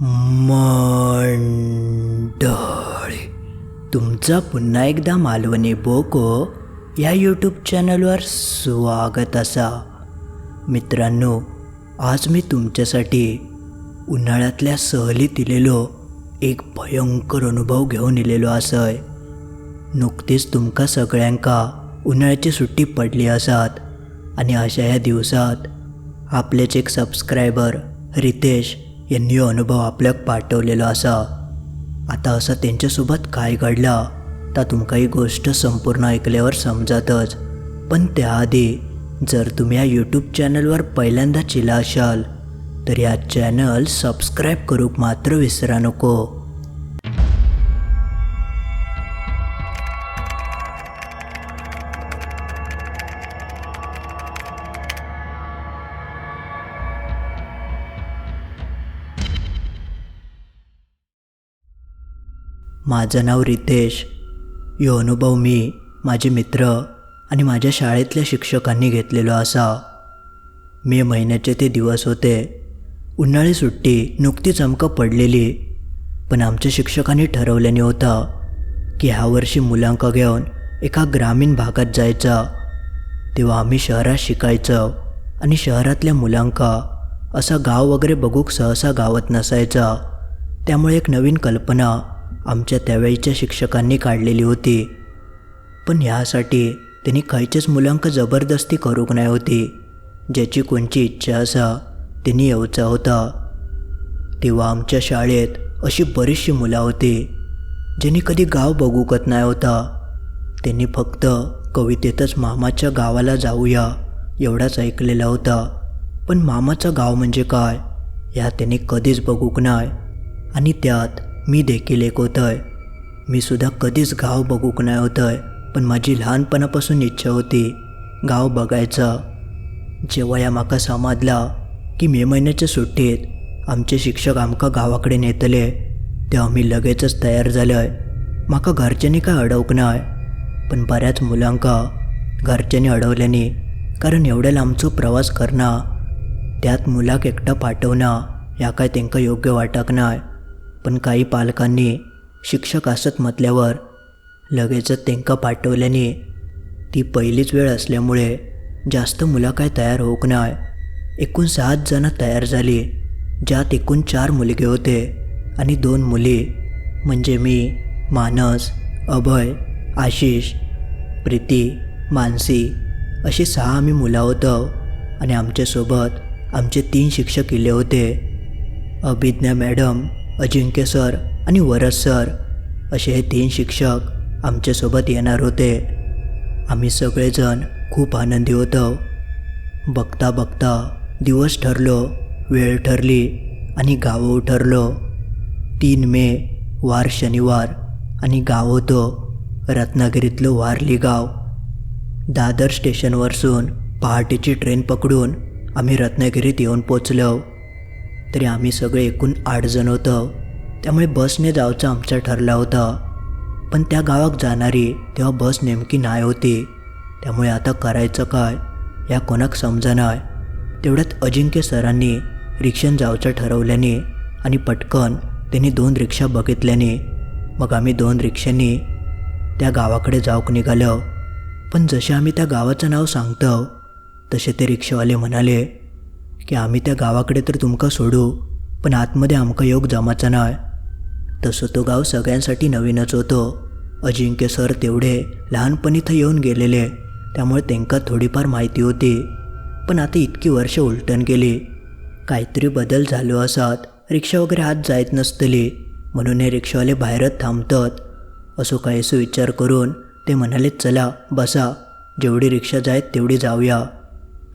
मंडळी तुमचं पुन्हा एकदा मालवणी बोको या यूट्यूब चॅनलवर स्वागत असा. मित्रांनो आज मी तुमच्यासाठी उन्हाळ्यातल्या सहलीत दिलेलो एक भयंकर अनुभव घेऊन इलेलो असय. नुकतीच तुमका सगळ्यांका उन्हाळ्याची सुट्टी पडली असत आणि अशा ह्या दिवसात आपलेच एक सबस्क्रायबर रितेश यांनी अनुभव आपल्याक पाठवलेलो असा. आता असं त्यांच्यासोबत काय घडला तर तुमका ही गोष्ट संपूर्ण ऐकल्यावर समजातच. पण त्याआधी जर तुम्ही या यूट्यूब चॅनलवर पहिल्यांदा चिला असाल तर या चॅनल सबस्क्राईब करूक मात्र विसरा नको. माझं नाव रितेश. यो अनुभव मी माझे मित्र आणि माझ्या शाळेतल्या शिक्षकांनी घेतलेलो असा. मे महिन्याचे ते दिवस होते. उन्हाळी सुट्टी नुकतीच अमकं पडलेली पण आमच्या शिक्षकांनी ठरवल्याने होतं की ह्या वर्षी मुलांका घेऊन एका ग्रामीण भागात जायचं. तेव्हा आम्ही शहरात शिकायचं आणि शहरातल्या मुलांका असा गाव वगैरे बघूक सहसा गावात नसायचा. त्यामुळे एक नवीन कल्पना आमच्या त्यावेळीच्या शिक्षकांनी काढलेली होती. पण ह्यासाठी त्यांनी खयच्याच मुलांक जबरदस्ती करूक नाही होती ज्याची कोणची इच्छा असा त्यांनी येऊचा होता. तेव्हा आमच्या शाळेत अशी बरीचशी मुलं होती ज्यांनी कधी गाव बघूकत नाही होता. त्यांनी फक्त कवितेतच मामाच्या गावाला जाऊया एवढाच ऐकलेला होता. पण मामाचं गाव म्हणजे काय ह्या त्यांनी कधीच बघूक नाही. आणि त्यात मी देखील एक होतोय. मी सुद्धा कधीच गाव बघूक नाही होतोय पण माझी लहानपणापासून इच्छा होती गाव बघायचं. जेव्हा या माका समाजला की मे महिन्याच्या सुट्टीत आमचे शिक्षक आमका गावाकडे नेतले तेव्हा मी लगेचच तयार झालोय. माका घरच्यांनी काय अडवक नाय पण बऱ्याच मुलांका घरच्यांनी अडवल्याने कारण एवढ्या लांबचो प्रवास करणं त्यात मुलाक एकटं पाठवणं या काय त्यांका योग्य वाटक नाही. पण काही पालकांनी शिक्षक असत म्हटल्यावर लगेचच त्यांका पाठवल्याने ती पहिलीच वेळ असल्यामुळे जास्त मुलं काय तयार होऊक नाही एकूण सात जणं तयार झाली ज्यात एकूण चार मुलगे होते आणि दोन मुली म्हणजे मी मानस अभय आशिष प्रीती मानसी अशी सहा आम्ही मुलं होतो आणि आमच्यासोबत आमचे तीन शिक्षक इले होते. अभिज्ञा मॅडम अजिंक्य सर आणि वरद सर असे हे तीन शिक्षक आमच्यासोबत येणार होते. आम्ही सगळेजण खूप आनंदी होतो. बघता बघता दिवस ठरलो वेळ ठरली आणि गावं ठरलो तीन मे वार शनिवार आणि गाव होतो रत्नागिरीतलं वारली गाव. दादर स्टेशनवरसून पहाटेची ट्रेन पकडून आम्ही रत्नागिरीत येऊन पोचलो. तरी आम्ही सगळे एकूण आठ जण होतो. त्यामुळे बसने जायचं आमचं ठरलं होतं. पण त्या गावात जाणारी तेव्हा बस नेमकी नाही होती. त्यामुळे आता करायचं काय या कोणाक समजणार? तेवढ्यात अजिंक्य सरांनी रिक्षान जायचं ठरवल्याने आणि पटकन त्यांनी दोन रिक्षा बघितल्याने मग आम्ही दोन रिक्षांनी त्या गावाकडे जाऊक निघालो. पण जसे आम्ही त्या गावाचं नाव सांगतो तसे ते रिक्षावाले म्हणाले की आम्ही त्या गावाकडे तर तुमका सोडू पण आतमध्ये आमकां योग जमाचा नाही तसं तो गाव सगळ्यांसाठी नवीनच होतो. अजिंक्य सर तेवढे लहानपणी थं येऊन गेलेले त्यामुळे त्यांका थोडीफार माहिती होती. पण आता इतकी वर्ष उलटण गेली. काहीतरी बदल झालो असत. रिक्षा वगैरे आत जायत नसतली म्हणून हे रिक्षावाले बाहेरच थांबतात. असो काहीसो विचार करून ते म्हणाले चला बसा. जेवढी रिक्षा जायत तेवढी जाऊया.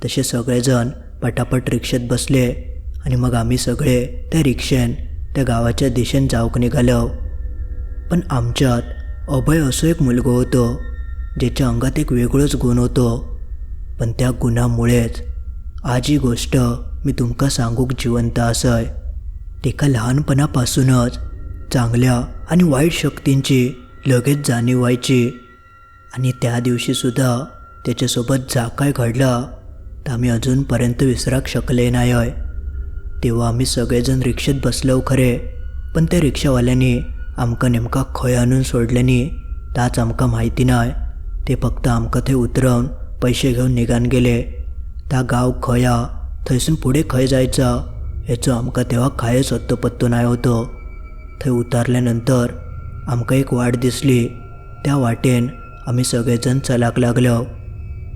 तसे सगळेजण पटापट रिक्षेत बसले आणि मग आम्ही सगळे त्या रिक्षेन त्या गावाच्या दिशेन जाऊक निघालो. पण आमच्यात अभय असो एक मुलगो होतो ज्याच्या अंगात एक वेगळंच गुण होतो. पण त्या गुणामुळेच आज ही गोष्ट मी तुमका सांगूक जिवंत असय. तेका लहानपणापासूनच चांगल्या आणि वाईट शक्तींची लगेच जाणीव व्हायची. आणि त्या दिवशीसुद्धा त्याच्यासोबत जा काय घडलं. आम्ही अजूनपर्यंत विसराक शकले नाही आहे तेव्हा आम्ही सगळेजण रिक्षेत बसलो खरे पण त्या रिक्षावाल्याने आमका नेमका खंय आणून सोडल्यानी ताच आमकां म्हायती नाय ते फक्त आमकां थंय उतरवून पैसे घेवन निघान गेले. ता गांव खंय हा थंयसून फुडें खंय जायचा हेचो आमकां तेव्हा खायच अत्तो पत्तो नाही होतो. थंय उतारल्यानंतर आमकां एक वाट दिसली. त्या वाटेन आम्ही सगळेजण चलाक लागलो.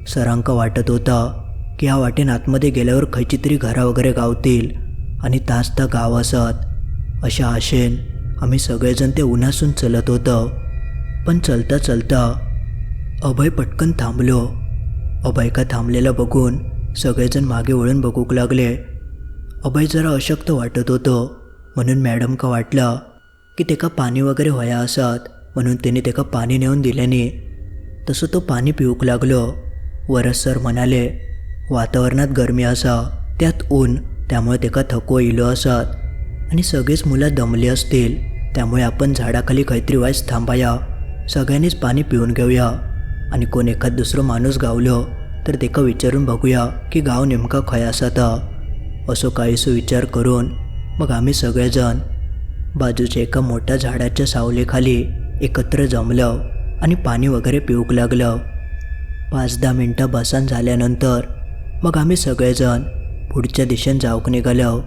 सरांका वाटत होता की ह्या वाटेन आतमध्ये गेल्यावर खंयची तरी घरा वगैरे गावतील आणि तास तर गाव असत अशा आशेन आम्ही सगळेजण ते उन्हासून चलत होतो. पण चलता चलता अभय पटकन थांबलो. अभय का थांबलेला बघून सगळेजण मागे वळून बघूक लागले. अभय जरा अशक्त वाटत होतो. म्हणून मॅडम का वाटला की तेका पाणी वगैरे व्हया आसात म्हणून त्याने तेका पाणी नेऊन दिल्याने तसं तो पाणी पिऊक लागलो. वरस सर म्हणाले वातावरणात गरमी असा त्यात ऊन त्यामुळे तेका थको येयलो असत. आणि सगळीच मुलं दमली असतील त्यामुळे आपण झाडाखाली काहीतरी वायस थांबाया सगळ्यांनीच पाणी पिऊन घेऊया. आणि कोण एखाद दुसरं माणूस गावलो तर तेका विचारून बघूया की गाव नेमका खंय आसा ता असो काहीसो विचार करून मग आम्ही सगळेजण बाजूच्या एका मोठ्या झाडाच्या सावलीखाली एकत्र जमलं आणि पाणी वगैरे पिऊक लागलं. पाच दहा मिनटं बसान झाल्यानंतर मग आम्ही सगळेजण पुढच्या दिशेन जावंक निघालो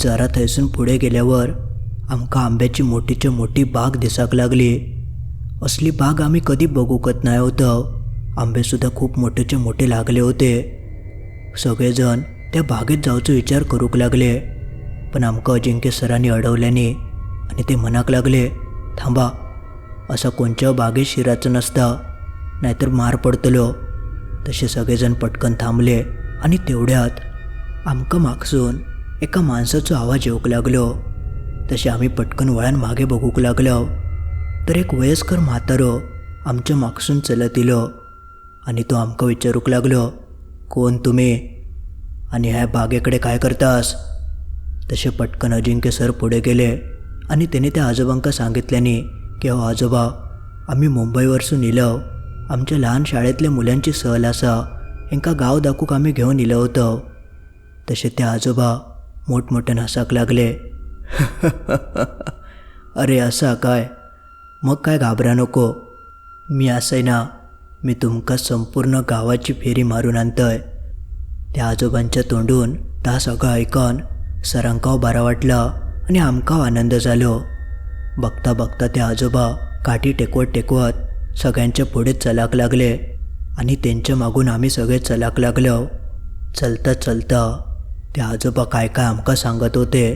जरा थंयसून पुढे गेल्यावर आमकां आंब्याची मोठीची मोठी बाग दिसाक लागली. असली बाग आम्ही कधी बघूकत नाही होतं. आंबेसुद्धा खूप मोठेचे मोठे लागले होते. सगळेजण त्या बागेत जावचो विचार करूक लागले. पण आमकां अजिंक्य सरांनी अडवल्याने आणि ते मनाक लागले थांबा असा कोणच्या बागेत शिराचं नसता नाहीतर मार पडतलो. तसे सगळेजण पटकन थांबले आणि तेवढ्यात आमकां मागसून एका माणसाचा आवाज येऊक लागलो. तसे आम्ही पटकन वळान मागे बघूक लागलो. तर एक वयस्कर म्हातारो आमच्या मागसून चलत इलो आणि तो आमकां विचारूक लागलो कोण तुम्ही? आणि ह्या बागेकडे काय करतास? तसे पटकन अजिंक्य सर पुढे गेले आणि त्याने त्या आजोबांका सांगितल्याने की हो आजोबा आम्ही मुंबईवरसून इलो. आमच्या लहान शाळेतल्या मुलांची सहल आसा एका गाव दाखूक आम्ही घेऊन इलो होतो. तसे ते आजोबा मोठमोठ्यानं हसाक लागले. अरे असा काय? मग काय घाबरा नको. मी असय ना मी तुमका संपूर्ण गावाची फेरी मारून आणतोय. त्या आजोबांच्या तोंडून ता सगळं ऐकून सरांकाव बरा वाटला आणि आमकाव आनंद जालो बघता बघता ते आजोबा काठी टेकवत टेकवत सगळ्यांच्या पुढे चलाक लागले आणि त्यांच्या मागून आम्ही सगळे चलाक लागलो. चलता चलता ते आजोबा काय काय आमकां सांगत होते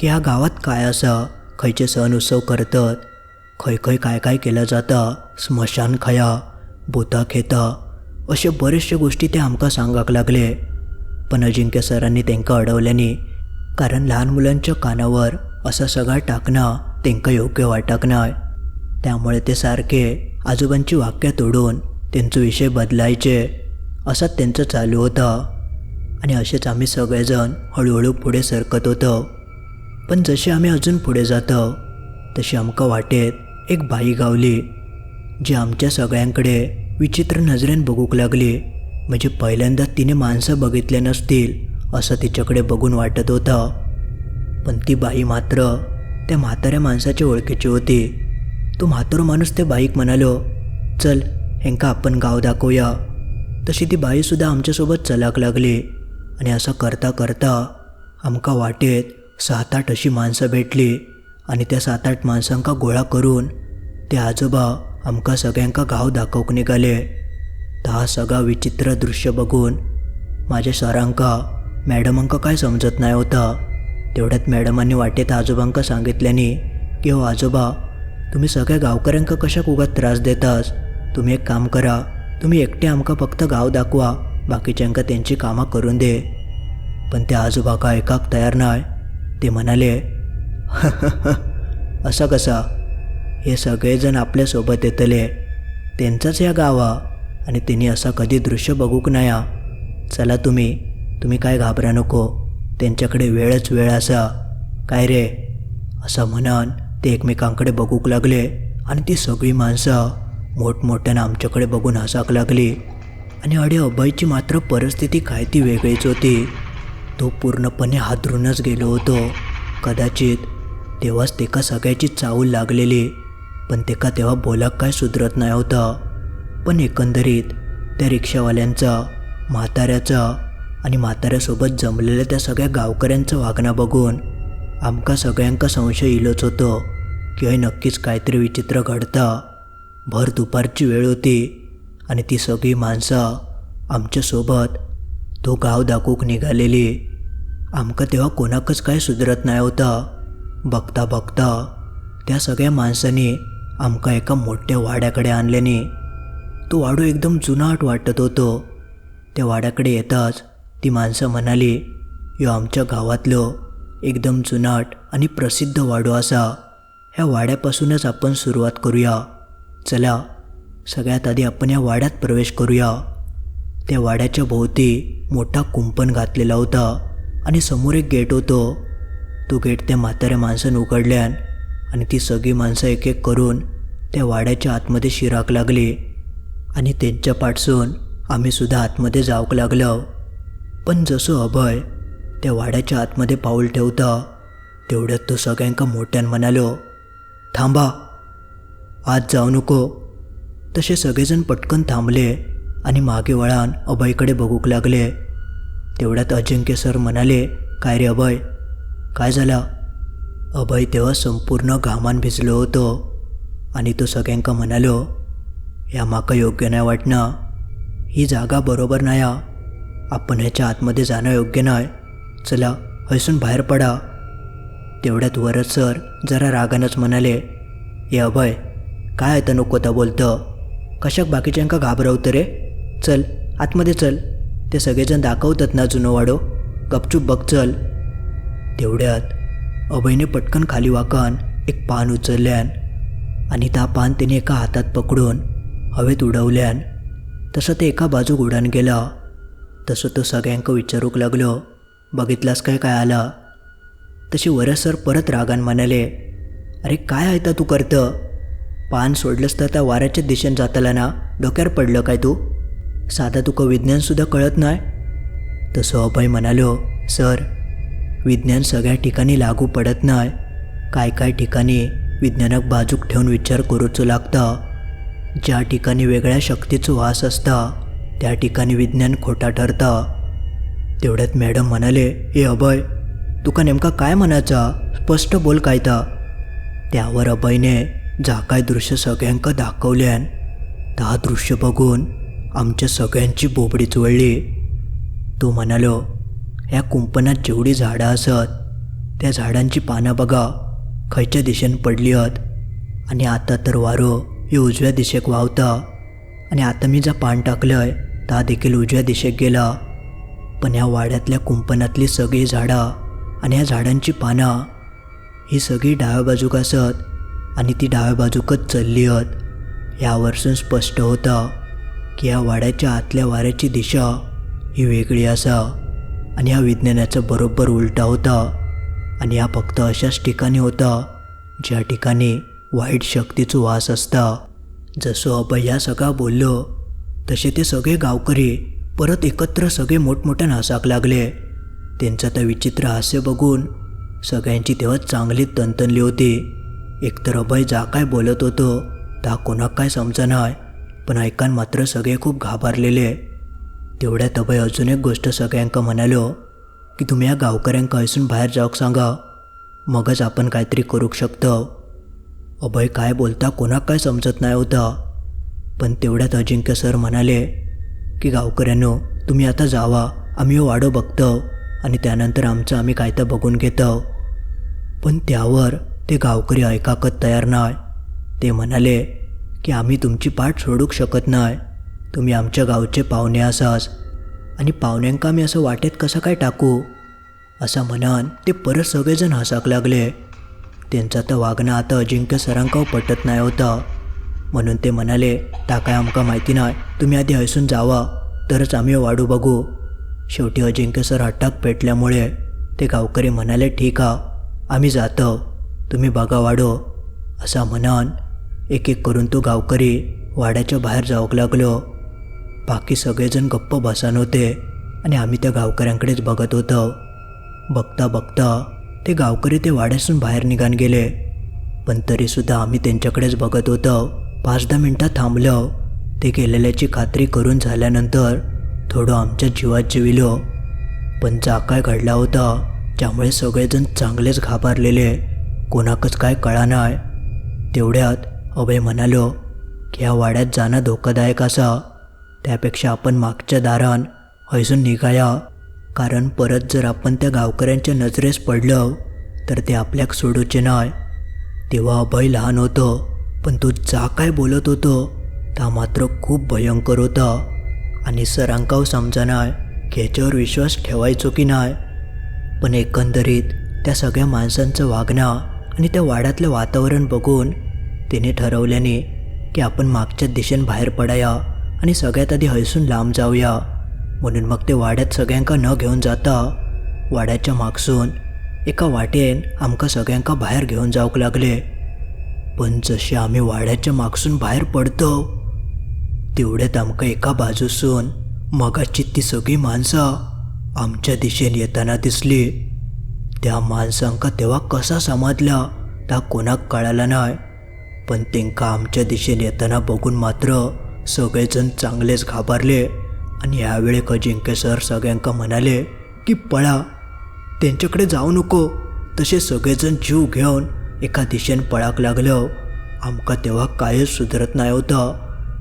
की ह्या गावात काय असा खंयचे सण उत्सव करतात. खंय खंय काय काय केलं जाता स्मशान खया भुता खेता अशे बरेचशे गोष्टी ते आमकां सांगाक लागले. पण अजिंक्य सरांनी तांकां अडवल्यानी कारण लहान मुलांच्या कानावर असा सगळा टाकणं तांकां योग्य वाटक नाय त्यामुळे ते सारखे आजोबांची वाक्य तोडून त्यांचा विषय बदलायचे. असंच त्यांचं चालू होतं. आणि असेच आम्ही सगळेजण हळूहळू पुढे सरकत होतो. पण जसे आम्ही अजून पुढे जातो तशी आमकां वाटेत एक बाई गावली जी आमच्या सगळ्यांकडे विचित्र नजरेन बघूक लागली. म्हणजे पहिल्यांदा तिने माणसं बघितले नसतील असं तिच्याकडे बघून वाटत होतं. पण ती बाई मात्र त्या म्हाताऱ्या माणसाच्या ओळखीची होती. तो म्हातारो माणूस ते बाईक म्हणालो चल हेंका आपण गाव दाखवूया. तशी ती बाईसुद्धा आमच्यासोबत चलाक लागली आणि असं करता करता आमका वाटेत सात आठ अशी माणसं भेटली आणि त्या सात आठ माणसांका गोळा करून ते आजोबा आमका सगळ्यांका गाव दाखवूक निघाले. तर हा सगळा विचित्र दृश्य बघून माझ्या सरांका मॅडमांका काय समजत नाही होता. तेवढ्यात मॅडमांनी वाटेत आजोबांका सांगितल्याने की हो आजोबा तुम्ही सगळ्या गावकऱ्यांका कशाक उगाच त्रास देतास? तुम्ही एक काम करा तुम्ही एकटे आमका फक्त गाव दाखवा बाकीच्यांका त्यांची कामं करून दे. पण ते आजोबा का एकाक तयार नाही ते म्हणाले असा कसा? हे सगळेजण आपल्यासोबत येतले. त्यांचाच या गावा आणि त्यांनी असा कधी दृश्य बघूक नया. चला तुम्ही तुम्ही काय घाबरा नको. त्यांच्याकडे वेळच वेळ असा. काय रे? असं म्हणन ते एकमेकांकडे बघूक लागले आणि ती सगळी माणसं मोठमोठ्यानं आमच्याकडे बघून हसाक लागली. आणि अडे अभयची मात्र परिस्थिती काय ती वेगळीच होती. तो पूर्णपणे हादरूनच गेलो होतो. कदाचित तेव्हाच तेका सगळ्याची चावल लागलेली पण तेका तेव्हा बोलाक काय सुधरत नाही होता. पण एकंदरीत त्या रिक्षावाल्यांचा म्हाताऱ्याचा आणि म्हाताऱ्यासोबत जमलेल्या त्या सगळ्या गावकऱ्यांचं वागणं बघून आमका सगळ्यांका संशय इलोच होतो की हे नक्कीच काहीतरी विचित्र घडता. भर दुपारची वेळ होती आणि ती सगळी माणसं आमच्यासोबत तो गाव दाखवूक निघालेली. आमका तेव्हा कोणाकच काय सुधरत नाही होता. बघता बघता त्या सगळ्या माणसांनी आमका एका मोठ्या वाड्याकडे आणल्याने तो वाडू एकदम जुनाट वाटत होतो. त्या वाड्याकडे येताच ती माणसं म्हणाली यो आमच्या गावातलं एकदम जुनाट आणि प्रसिद्ध वाडो असा. ह्या वाड्यापासूनच आपण सुरुवात करूया. चला सगळ्यात आधी आपण या वाड्यात प्रवेश करूया. त्या वाड्याच्या भोवती मोठा कुंपण घातलेला होता आणि समोर एक गेट होतो. तो गेट त्या म्हाताऱ्या माणसानं उघडल्यान आणि ती सगळी माणसं एक एक करून त्या वाड्याच्या आतमध्ये शिराक लागली आणि त्यांच्या पाठसून आम्ही सुद्धा आतमध्ये जावक लागलो. पण जसं अभय त्या वाड्याच्या आतमध्ये पाऊल ठेवता तेवढ्यात तो सगळ्यांका मोठ्यान म्हणालो थांबा आत जाऊ नको. तसे सगळेजण पटकन थांबले आणि मागे वळान अभयकडे बघूक लागले. तेवढ्यात अजिंक्य सर म्हणाले काय रे अभय काय झाला? अभय तेव्हा संपूर्ण घामान भिजलो होतो आणि तो सगळ्यांका म्हणालो या माका योग्य नाही वाटणं. ही जागा बरोबर नाही हा. आपण ह्याच्या आतमध्ये जाणं योग्य नाही चला हसून बाहेर पडा. तेवढ्यात वरद सर जरा रागानंच म्हणाले हे अभय काय येतं नको त्या बोलतं? कशाक बाकीच्यांका घाबरवतं रे? चल आतमध्ये चल. ते सगळेजण दाखवतात ना जुनो वाडो. गपचूप बघ चल. तेवढ्यात अभयने पटकन खाली वाकन एक पान उचलल्यान आणि त्या पान त्याने एका हातात पकडून हवेत उडवल्यान तसं ते एका बाजूक उडान गेला. तसं तो सगळ्यांक विचारूक लागलो. बघितलास काय काय आला? तशी वरसर सर परत रागान म्हणाले अरे काय आहे तू करतं? पान सोडलंस तर त्या वाऱ्याच्या दिशेनं जाताला ना? डोक्यावर पडलं काय तू? साधा तुका विज्ञानसुद्धा कळत नाही? तसं अभय म्हणालो सर विज्ञान सगळ्या ठिकाणी लागू पडत नाही. काय काय ठिकाणी विज्ञानाक बाजूक ठेवून विचार करूचो लागता. ज्या ठिकाणी वेगळ्या शक्तीचो वास असता त्या ठिकाणी विज्ञान खोटा ठरता. तेवढ्यात मॅडम म्हणाले हे अभय तुका नेमका काय म्हणायचा? स्पष्ट बोल कायता त्यावर अभयने जा काय दृश्य सगळ्यांका दाखवल्यान ता दृश्य बघून आमच्या सगळ्यांची बोबडी चोळली तो म्हणालो ह्या कुंपणात जेवढी झाडं असत त्या झाडांची पानं बघा खयच्या दिशेन पडली आहेत आणि आता तर वारो हे उजव्या दिशेक वावता. आणि आता मी जा पान टाकलंय ता देखील उजव्या दिशेक गेला. पण ह्या वाड्यातल्या कुंपणातली सगळी झाडं आणि ह्या झाडांची पानं ही सगळी डाव्या बाजूक असत आणि ती डाव्या बाजूकच चलली आहेत यावरसून स्पष्ट होतं की या वाड्याच्या आतल्या वाऱ्याची दिशा ही वेगळी असा आणि ह्या विज्ञानाचं बरोबर उलटा होता आणि हा फक्त अशाच ठिकाणी होता ज्या ठिकाणी वाईट शक्तीचं वास असता. जसं अभय या सगळा बोललो तसे ते सगळे गावकरी परत एकत्र सगळे मोठमोठ्या हसाक लागले. त्यांचं तर विचित्र हास्य बघून सगळ्यांची तेव्हा चांगलीच तणतणली होती. एकतर अभय जा काय बोलत होतो ता कोणाक काय समजनाय पण ऐकान मात्र सगळे खूप घाबरलेले. तेवढ्यात अभय अजून एक गोष्ट सगळ्यांका म्हणालो की तुम्ही या गावकऱ्यांका असून बाहेर जाऊक सांगा. मगच आपण काहीतरी करूक शकतो. अभय काय बोलता कोणाक काय समजत नाही होता. पण तेवढ्यात अजिंक्य सर म्हणाले की गावकऱ्यांनो तुम्ही आता जावा. आम्ही हो वाडो बघतो आणि त्यानंतर आमचं आम्ही काय तर बघून घेतो. पण त्यावर ते गावकरी ऐकाकत तयार नाही. ते म्हणाले की आम्ही तुमची पाठ सोडूक शकत नाही. तुम्ही आमच्या गावचे पाहुणे असास आणि पाहुण्यांका आम्ही असं वाटेत कसं काय टाकू? असं म्हणान ते परत सगळेजण हसाक लागले. त्यांचा तर वागणं आता अजिंक्य सरांकाव पटत नाही होता. म्हणून ते म्हणाले ता काय आमकां माहिती नाही तुम्ही आधी हसून जावा तरच आम्ही वाडू बघू. शेवटी अजिंक्य सर हट्टाक पेटल्यामुळे ते गावकरी म्हणाले ठीक हा आम्ही जातो तुम्ही बघा वाडो असा म्हणान एक एक करून तो गावकरी वाड्याच्या बाहेर जाऊक लागलो. बाकी सगळेजण गप्प बसान होते आणि आम्ही त्या गावकऱ्यांकडेच बघत होतो. बघता बघता ते गावकरी ते वाड्यासून बाहेर निघान गेले पण तरीसुद्धा आम्ही त्यांच्याकडेच बघत होतो. पाच दहा मिनटं थांबलो. ते केलेल्याची खात्री करून झाल्यानंतर थोडं आमच्या जीवात जिविलो. पण जा काय घडला होता त्यामुळे सगळेजण चांगलेच घाबरलेले. कोणाकच काय कळा नाही तेवढ्यात अभय म्हणालो की ह्या वाड्यात जाणं धोकादायक असा. त्यापेक्षा आपण मागच्या दारान हैसून निघाया. कारण परत जर आपण त्या गावकऱ्यांच्या नजरेस पडलो तर ते आपल्याक सोडूचे नाही तेव्हा अभय लहान होतो. पण तो जा काय बोलत होतो ता मात्र खूप भयंकर होता. आणि सरांकाव समजना ह्याच्यावर विश्वास ठेवायचो की नाही पण एकंदरीत त्या सगळ्या माणसांचं वागणं आणि त्या वाड्यातलं वातावरण बघून तिने ठरवल्याने की आपण मागच्या दिशेने बाहेर पडाया आणि सगळ्यात आधी हैसून लांब जाऊया. म्हणून मग ते वाड्यात सगळ्यांका न घेऊन जाता वाड्याच्या मागसून एका वाटेन आमका सगळ्यांका बाहेर घेऊन जाऊक लागले. पण जसे आम्ही वाड्याच्या मागसून बाहेर पडतो तेवढ्यात आमका एका बाजूसून मगाची ती सगळी माणसं आमच्या दिशेन येताना दिसली. त्या माणसांका तेव्हा कसा समजला ता कोणाक कळाला नाही. पण तेंका आमच्या दिशेने येताना बघून मात्र सगळेजण चांगलेच घाबरले आणि यावेळी अजिंक्य सर सगळ्यांका म्हणाले की पळा त्यांच्याकडे जाऊ नको तसे सगळेजण जीव घेऊन एका दिशेन पळाक लागलं आमका तेव्हा कायच सुधरत नाही होतं.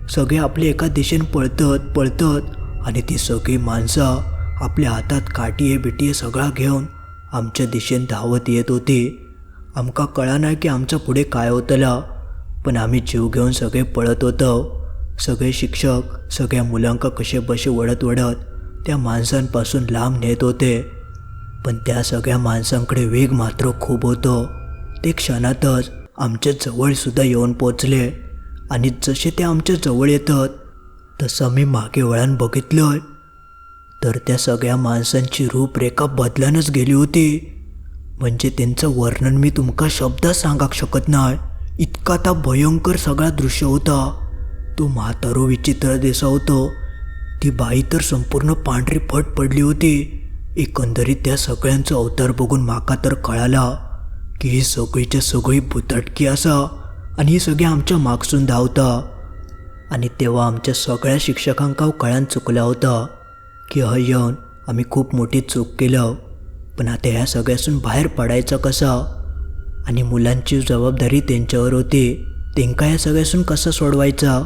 सगळे आपले एका दिशेन पळतत पळतत आणि ती सगळी माणसं आपल्या हातात काटीये बिटीये सगळा घेऊन आमच्या दिशेन धावत येत होती. आमका कळा नाही की आमचं पुढे काय होतलं पण आम्ही जीव घेऊन सगळे पळत होतो. सगळे शिक्षक सगळ्या मुलांका कसे बसे वळत वळत त्या माणसांपासून लांब नेत होते. पण त्या सगळ्या माणसांकडे वेग मात्र खूप होतो. ते क्षणातच आमच्या जवळसुद्धा येऊन पोचले. आणि जसे ते आमच्या जवळ येतात तसं मी मागे वळण बघितलं. तर त्या सगळ्या माणसांची रूपरेखा बदलानच गेली होती. म्हणजे त्यांचं वर्णन मी तुमका शब्दात सांगाक शकत नाही. इतका ता भयंकर सगळा दृश्य होता. तो म्हातारो विचित्र दिसावतो ती बाई तर संपूर्ण पांढरी फट पडली होती. एकंदरीत त्या सगळ्यांचं अवतार बघून माका तर कळाला. की ही सगळीच्या सगळी भुतटकी असा आणि ही सगळी आमच्या मागसून धावता. आणि तेव्हा आमच्या सगळ्या शिक्षकांका कळ्यान चुकला होता की हय येऊन आम्ही खूप मोठी चूक केलं. पण आता ह्या सगळ्यासून बाहेर पडायचं कसं? आणि मुलांची जबाबदारी त्यांच्यावर होती. त्यांका या सगळ्यासून कसं सोडवायचा?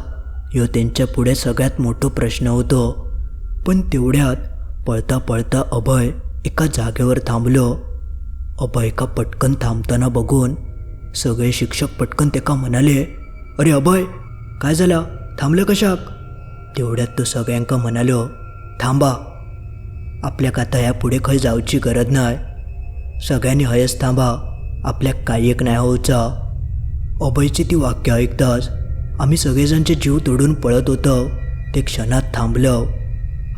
ह्यो त्यांच्या पुढे सगळ्यात मोठा प्रश्न होतो. पण तेवढ्यात पळता पळता अभय एका जागेवर थांबलो. अभयका पटकन थांबताना बघून सगळे शिक्षक पटकन तेका म्हणाले अरे अभय काय झालं? थांबलं कशाक? तेवढ्यात तो सगळ्यांका म्हणालो थांबा आपल्याक आता ह्या पुढे खंय जावची गरज नाही सगळ्यांनी हयच थांबा आपल्याक काही एक नाही होऊचा. अभयची ती वाक्य ऐकताच आम्ही सगळेजणचे जीव तोडून पळत होतो. ते क्षणात थांबलं.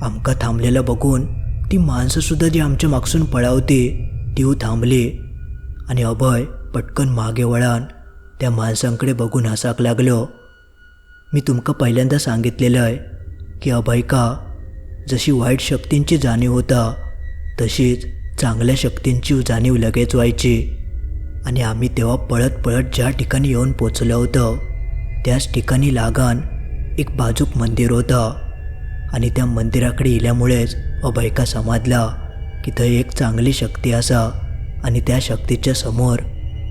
आमका थांबलेलं बघून ती माणसंसुद्धा जी आमच्या मागसून पळावती दीव थांबली आणि अभय पटकन मागे वळान त्या माणसांकडे बघून हसाक लागलो. मी तुमका पहिल्यांदा सांगितलेलं आहे की अभयका जशी वाईट शक्तींची जाणीव होता तशीच चांगल्या शक्तींची जाणीव लगेच व्हायची. आणि आम्ही तेव्हा पळत पळत ज्या ठिकाणी येऊन पोचलो होतो त्याच ठिकाणी लागान एक बाजूक मंदिर होतं. आणि त्या मंदिराकडे इल्यामुळेच अभयका समजला की थंय एक चांगली शक्ती आसा आणि त्या शक्तीच्या समोर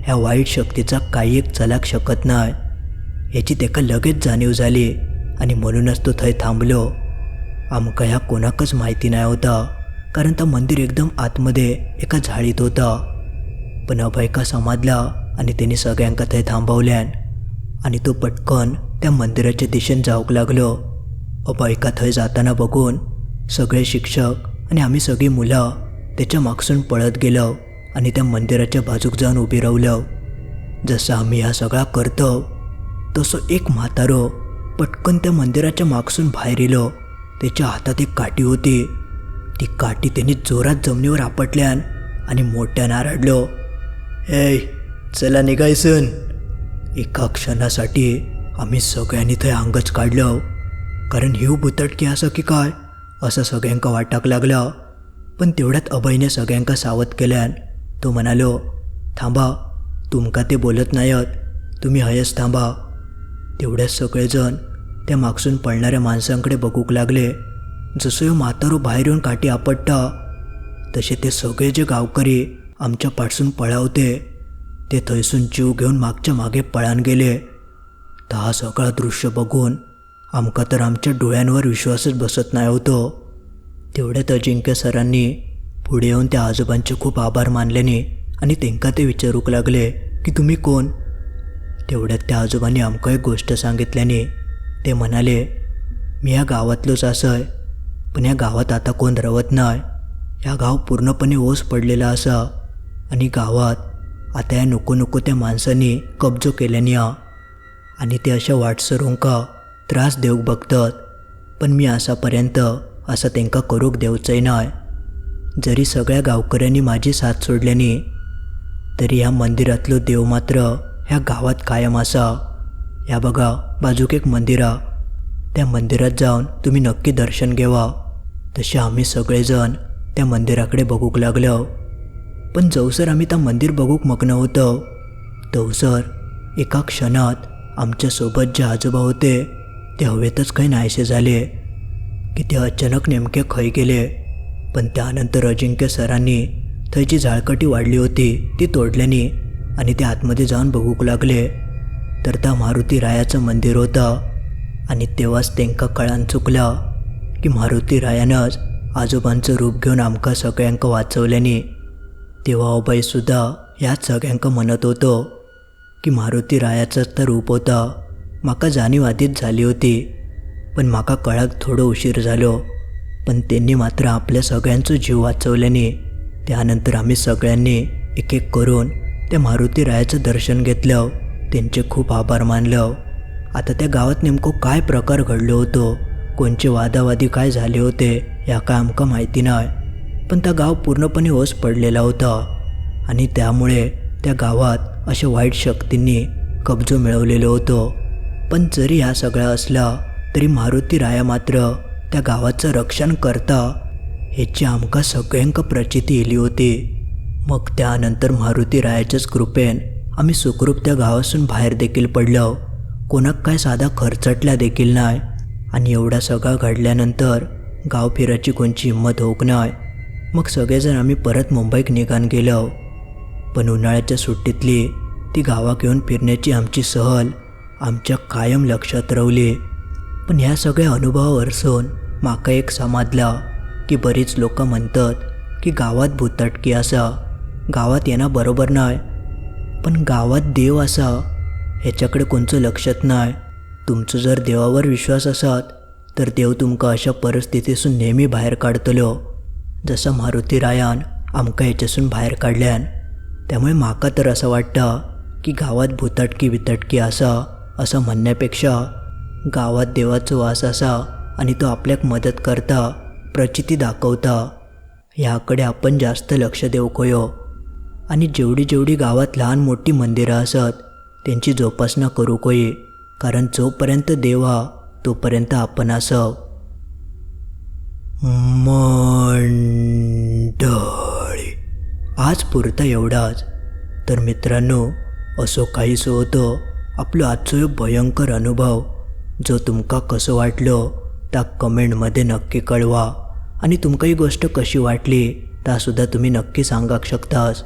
ह्या वाईट शक्तीचा काही एक चलाक शकत नाही. याची तेका लगेच जाणीव झाली आणि म्हणूनच तो थंय थांबलो. आमकां ह्या कोणाकच माहिती नाही होता कारण तो मंदिर एकदम आतमध्ये एका झाडीत होता. पण अभयका समजला आणि त्याने सगळ्यांका थंय थांबवल्यान आणि तो पटकन त्या मंदिराच्या दिशेन जाऊक लागलो. अभयका थंय जाताना बघून सगळे शिक्षक आणि आम्ही सगळी मुलं त्याच्या मागसून पळत गेलो आणि त्या मंदिराच्या बाजूक जाऊन उभी रावलो जसं आम्ही हा सगळा करतो तसं एक म्हातारो पटकन त्या मंदिराच्या मागसून बाहेर येलो. त्याच्या हातात एक काठी होती. ती काठी त्याने जोरात जमिनीवर आपटल्यान आणि मोठ्या नारडलो ए चला निघायसन. एका क्षणासाठी आम्ही सगळ्यांनी थंय अंगच काढलं. कारण हिव बुतटकी असं की काय? असं सगळ्यांका वाटाक लागलं. पण तेवढ्यात अभयने सगळ्यांका सावध केल्यान तो म्हणालो थांबा तुमका ते बोलत नाहीत. तुम्ही हयच थांबा. तेवढ्यात सगळेजण त्या मागसून पळणाऱ्या माणसांकडे बघूक लागले. जसं ह्यो म्हातारो बाहेर येऊन काठी आपटता तसे ते सगळे जे गावकरी आमच्या पाठसून पळावते ते थंयसून जीव घेऊन मागच्या मागे पळान गेले. तर हा सगळा दृश्य बघून आमका तर आमच्या डोळ्यांवर विश्वासच बसत नाही होतो. तेवढ्यात अजिंक्य सरांनी पुढे येऊन त्या आजोबांचे खूप आभार मानल्याने आणि त्यांका ते विचारूक लागले की तुम्ही कोण? तेवढ्यात त्या आजोबांनी आमकां एक गोष्ट सांगितल्याने ते म्हणाले मी या गावातलोच असय पण या गावात आता कोण रवत नाही या गाव पूर्णपणे ओस पडलेला असा आणि गावात आता या नको नको त्या माणसांनी कब्जो केल्याने हा आणि ते अशा वाटसरूंका त्रास देऊक बघतात पण मी असापर्यंत असं त्यांका करूक देवचंय नाय. जरी सगळ्या गावकऱ्यांनी माझी साथ सोडल्यानी तरी ह्या मंदिरातलो देव मात्र ह्या गावात कायम असा. ह्या बघा बाजूक एक मंदिर. हा त्या मंदिरात जाऊन तुम्ही नक्की दर्शन घेवा. तसे आम्ही सगळेजण त्या मंदिराकडे बघूक लागलो. पण जवसर आम्ही त्या मंदिर बघूक मग्न होतो. तवसर एका क्षणात आमच्यासोबत जे आजोबा होते ते हवेतच काही नाहीसे झाले. की ते अचानक नेमके खै गेले. पण त्यानंतर अजिंक्य सरांनी थंय जी झाळकटी वाढली होती ती तोडल्याने आणि ते आतमध्ये जाऊन बघूक लागले. तर त्या मारुती रायाचं मंदिर होतं आणि तेव्हाच त्यांका कळान चुकलं की मारुती रायानंच आजोबांचं रूप घेऊन आमका सगळ्यांक वाचवल्याने. तेव्हा अभयसुद्धा ह्याच सगळ्यांक म्हणत होतो की मारुती रायाचंच तर रूप होता माका जाणीव आधीच झाली होती. पण माका कळाक थोडं उशीर झालो. पण त्यांनी मात्र आपल्या सगळ्यांचं जीव वाचवल्याने त्यानंतर आम्ही सगळ्यांनी एक एक करून त्या मारुती रायाचं दर्शन घेतलं. त्यांचे खूप आभार मानलं. आता त्या गावात नेमकं काय प्रकार घडलो होतो? कोणचे वादावादी काय झाले होते? या काय आमका माहिती नाही. पण त्या गाव पूर्णपणे ओस पडलेला होता. आणि त्यामुळे त्या गावात अशा वाईट शक्तींनी कब्जो मिळवलेलो होतो. पण जरी ह्या सगळा असला तरी मारुती राया मात्र त्या गावाचं रक्षण करता ह्याची आमका सगळ्यांक प्रचिती येली होती. मग त्यानंतर मारुती रायाच्याच कृपेन आम्ही सुखरूप त्या गावासून बाहेर देखील पडलो. कोणाक काय साधा खर्चटला देखील नाही आणि एवढा सगळा घडल्यानंतर गाव फिरायची कोणची हिंमत होऊक नाही मग सगळेजण आम्ही परत मुंबईक निघान गेलो. पण उन्हाळ्याच्या सुट्टीतली ती गावात येऊन फिरण्याची आमची सहल आमच्या कायम लक्षात रवली. पण ह्या सगळ्या अनुभवावरसून माका एक समाजला की बरीच लोक म्हणतात की गावात भूतटकी असा गावात येणं बरोबर नाही पण गावात देव असा ह्याच्याकडे कोणचं लक्षात नाही तुमचं जर देवावर विश्वास असत तर देव तुमकां अशा परिस्थितीसून नेहमी बाहेर काढतलो. जसं मारुती रायान आमकां ह्याच्यासून बाहेर काढल्यान. त्यामुळे माका तर असं वाटतं की गावात भूतटकी वितटकी असा असं म्हणण्यापेक्षा गावात देवाचो वास असा आणि तो आपल्याक मदत करता प्रचिती दाखवता. ह्याकडे आपण जास्त लक्ष देऊ कयो. आणि जेवढी जेवढी गावात लहान मोठी मंदिरं असत त्यांची जोपासना करू कोये कारण जोपर्यंत देव तोपर्यंत आपण असव. मंडळी आज पुरता एवढाच. तर मित्रांनो असो काहीसं होतं. आपलं आजचो भयंकर अनुभव. जो तुमका कसं वाटलो त्या कमेंटमध्ये नक्की कळवा. आणि तुमका ही गोष्ट कशी वाटली त्यासुद्धा तुम्ही नक्की सांगाक शकतास.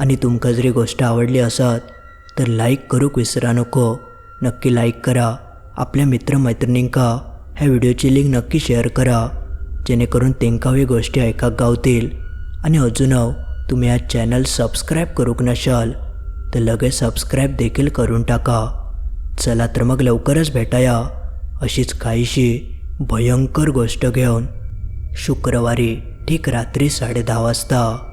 आणि तुमका जरी गोष्ट आवडली असत तर लाईक करूक विसरा नको. नक्की लाईक करा. आपल्या मित्रमैत्रिणींका ह्या व्हिडिओची लिंक नक्की शेअर करा. जेणेकरून तेंका ही गोष्टी ऐकाक गावतील. आणि अजून तुम्ही हा चॅनल सबस्क्राईब करूक नशाल तर लगेच सबस्क्राईब देखील करून टाका. चला तर मग लवकरच भेटाया अशीच काहीशी भयंकर गोष्ट घेऊन शुक्रवारी ठीक रात्री साडे वाजता